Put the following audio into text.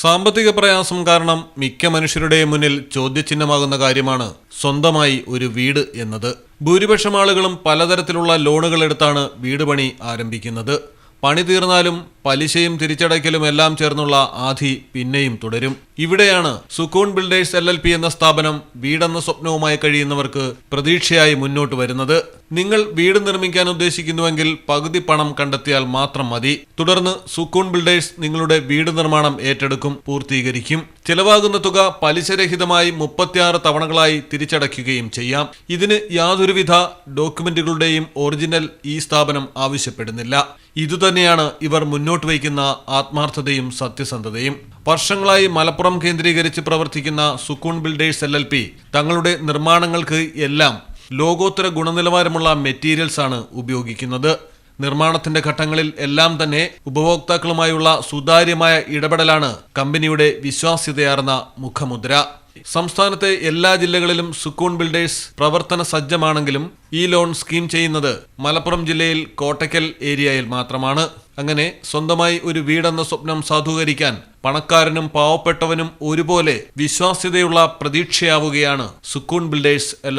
സാമ്പത്തിക പ്രയാസം കാരണം മിക്ക മനുഷ്യരുടെയും മുന്നിൽ ചോദ്യചിഹ്നമാകുന്ന കാര്യമാണ് സ്വന്തമായി ഒരു വീട് എന്നത്. ഭൂരിപക്ഷം ആളുകളും പലതരത്തിലുള്ള ലോണുകൾ എടുത്താണ് വീട് പണി ആരംഭിക്കുന്നത്. പണി തീർന്നാലും പലിശയും തിരിച്ചടയ്ക്കലും എല്ലാം ചേർന്നുള്ള ആധി പിന്നെയും തുടരും. ഇവിടെയാണ് സുക്കൂൺ ബിൽഡേഴ്സ് എൽ എന്ന സ്ഥാപനം വീടെന്ന സ്വപ്നവുമായി കഴിയുന്നവർക്ക് പ്രതീക്ഷയായി മുന്നോട്ട് വരുന്നത്. നിങ്ങൾ വീട് നിർമ്മിക്കാൻ ഉദ്ദേശിക്കുന്നുവെങ്കിൽ പകുതി പണം കണ്ടെത്തിയാൽ മാത്രം മതി. തുടർന്ന് സുക്കൂൺ ബിൽഡേഴ്സ് നിങ്ങളുടെ വീട് നിർമ്മാണം ഏറ്റെടുക്കും പൂർത്തീകരിക്കും. ചെലവാകുന്ന തുക പലിശരഹിതമായി മുപ്പത്തിയാറ് തവണകളായി തിരിച്ചടയ്ക്കുകയും ചെയ്യാം. ഇതിന് യാതൊരുവിധ ഡോക്യുമെന്റുകളുടെയും ഒറിജിനൽ ഈ സ്ഥാപനം ആവശ്യപ്പെടുന്നില്ല. ഇതുതന്നെയാണ് ഇവർ മുന്നോട്ട് വയ്ക്കുന്ന ആത്മാർത്ഥതയും സത്യസന്ധതയും. വർഷങ്ങളായി മലപ്പുറം കേന്ദ്രീകരിച്ച് പ്രവർത്തിക്കുന്ന സുക്കൂൺ ബിൽഡേഴ്സ് എൽ തങ്ങളുടെ നിർമ്മാണങ്ങൾക്ക് എല്ലാം ലോകോത്തര ഗുണനിലവാരമുള്ള മെറ്റീരിയൽസ് ആണ് ഉപയോഗിക്കുന്നത്. നിർമ്മാണത്തിന്റെ ഘട്ടങ്ങളിൽ എല്ലാം തന്നെ ഉപഭോക്താക്കളുമായുള്ള സുതാര്യമായ ഇടപെടലാണ് കമ്പനിയുടെ വിശ്വാസ്യതയാർന്ന മുഖമുദ്ര. സംസ്ഥാനത്തെ എല്ലാ ജില്ലകളിലും സുക്കൂൺ ബിൽഡേഴ്സ് പ്രവർത്തന സജ്ജമാണെങ്കിലും ഈ ലോൺ സ്കീം ചെയ്യുന്നത് മലപ്പുറം ജില്ലയിൽ കോട്ടക്കൽ ഏരിയയിൽ മാത്രമാണ്. അങ്ങനെ സ്വന്തമായി ഒരു വീടെന്ന സ്വപ്നം സാധൂകരിക്കാൻ പണക്കാരനും പാവപ്പെട്ടവനും ഒരുപോലെ വിശ്വാസ്യതയുള്ള പ്രതീക്ഷയാവുകയാണ് Sukoon builders L